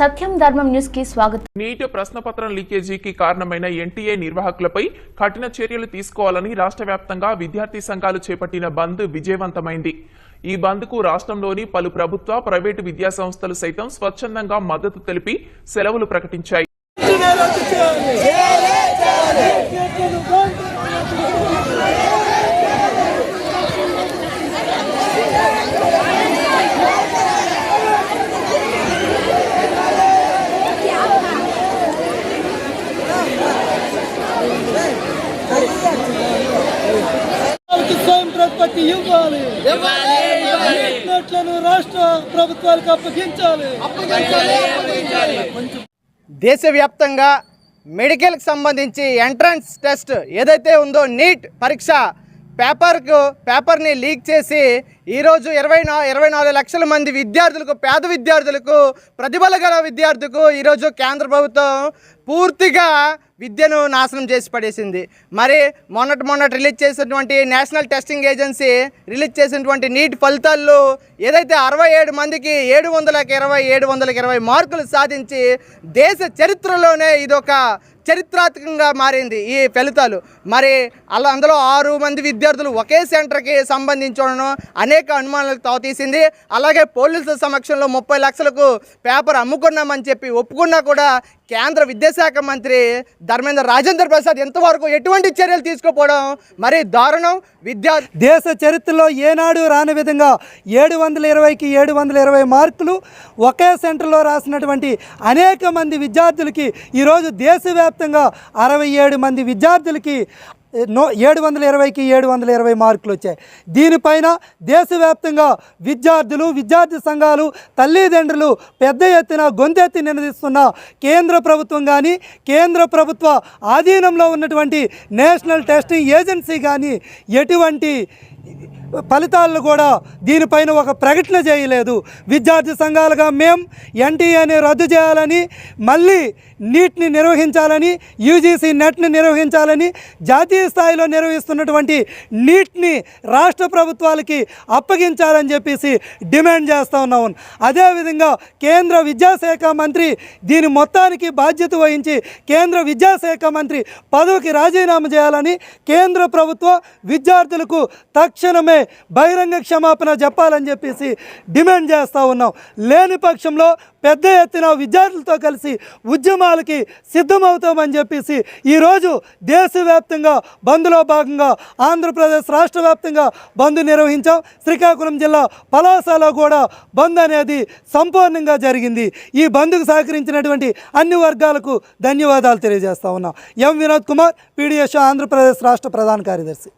సత్యం ధర్మం న్యూస్కి స్వాగతం నీట్ ప్రశ్నపత్రం లీకేజీకి కారణమైన ఎన్టీఏ నిర్వాహకులపై కఠిన చర్యలు తీసుకోవాలని రాష్ట్ర వ్యాప్తంగా విద్యార్థి సంఘాలు చేపట్టిన బంద్ విజయవంతమైంది ఈ బంద్కు రాష్ట్రంలోని పలు ప్రభుత్వ ప్రైవేటు విద్యా సంస్థలు సైతం స్వచ్ఛందంగా మద్దతు తెలిపి సెలవులు ప్రకటించాయి వాళ్ళకి స్వయం ప్రతిపత్తి ఇవ్వాలి నోట్లను రాష్ట్ర ప్రభుత్వాలకు అప్పగించాలి. దేశవ్యాప్తంగా మెడికల్కి సంబంధించి ఎంట్రన్స్ టెస్ట్ ఏదైతే ఉందో నీట్ పరీక్ష పేపర్కు పేపర్ని లీక్ చేసి ఈరోజు ఇరవై నా ఇరవై నాలుగు లక్షల మంది విద్యార్థులకు పేద విద్యార్థులకు ప్రతిభల గల విద్యార్థులకు ఈరోజు కేంద్ర ప్రభుత్వం పూర్తిగా విద్యను నాశనం చేసి పడేసింది. మరి మొన్నటి మొన్నటి రిలీజ్ చేసినటువంటి నేషనల్ టెస్టింగ్ ఏజెన్సీ రిలీజ్ చేసినటువంటి నీట్ ఫలితాల్లో ఏదైతే అరవై ఏడు మందికి ఏడు వందలకి ఇరవై ఏడు వందలకి ఇరవై మార్కులు సాధించి దేశ చరిత్రలోనే ఇదొక చరిత్రాత్మకంగా మారింది ఈ ఫలితాలు. మరి అలా అందులో ఆరు మంది విద్యార్థులు ఒకే సెంటర్కి సంబంధించడం అనేక అనుమానాలకు తావతీసింది అలాగే పోలీసుల సమక్షంలో ముప్పై లక్షలకు పేపర్ అమ్ముకున్నామని చెప్పి ఒప్పుకున్నా కూడా కేంద్ర విద్యాశాఖ మంత్రి ధర్మేంద్ర రాజేంద్ర ప్రసాద్ ఎంతవరకు ఎటువంటి చర్యలు తీసుకోపోవడం మరి దారుణం. విద్యా దేశ చరిత్రలో ఏనాడు రాని విధంగా ఏడు వందల ఇరవైకి ఏడు వందల ఇరవై మార్కులు ఒకే సెంటర్లో రాసినటువంటి అనేక మంది విద్యార్థులకి ఈరోజు దేశవ్యాప్తంగా అరవై ఏడు మంది విద్యార్థులకి నో ఏడు వందల ఇరవైకి ఏడు వందల ఇరవై మార్కులు వచ్చాయి. దీనిపైన దేశవ్యాప్తంగా విద్యార్థులు విద్యార్థి సంఘాలు తల్లిదండ్రులు పెద్ద ఎత్తున గొంతెత్తి నినదిస్తున్న కేంద్ర ప్రభుత్వం కానీ కేంద్ర ప్రభుత్వ ఆధీనంలో ఉన్నటువంటి నేషనల్ టెస్టింగ్ ఏజెన్సీ కానీ ఎటువంటి ఫలితాలను కూడా దీనిపైన ఒక ప్రకటన చేయలేదు. విద్యార్థి సంఘాలుగా మేము ఎన్టీఏని రద్దు చేయాలని మళ్ళీ నీట్ని నిర్వహించాలని యూజీసీ నెట్ని నిర్వహించాలని జాతీయ స్థాయిలో నిర్వహిస్తున్నటువంటి నీట్ని రాష్ట్ర ప్రభుత్వాలకి అప్పగించాలని చెప్పేసి డిమాండ్ చేస్తూ ఉన్నాము అదేవిధంగా కేంద్ర విద్యాశాఖ మంత్రి దీని మొత్తానికి బాధ్యత వహించి కేంద్ర విద్యాశాఖ మంత్రి పదవికి రాజీనామా చేయాలని కేంద్ర ప్రభుత్వం విద్యార్థులకు తక్షణమే బహిరంగ క్షమాపణ చెప్పాలని చెప్పేసి డిమాండ్ చేస్తూ ఉన్నాం. లేని పక్షంలో పెద్ద ఎత్తున విద్యార్థులతో కలిసి ఉద్యమాలకి సిద్ధమవుతామని చెప్పేసి ఈరోజు దేశవ్యాప్తంగా బంద్లో భాగంగా ఆంధ్రప్రదేశ్ రాష్ట్ర వ్యాప్తంగా బంద్ నిర్వహించాం. శ్రీకాకుళం జిల్లా పలాసలో కూడా బంద్ అనేది సంపూర్ణంగా జరిగింది. ఈ బంద్కు సహకరించినటువంటి అన్ని వర్గాలకు ధన్యవాదాలు తెలియజేస్తా ఉన్నాం. ఎం వినోద్ కుమార్ పీడిఎస్ ఆంధ్రప్రదేశ్ రాష్ట్ర ప్రధాన కార్యదర్శి.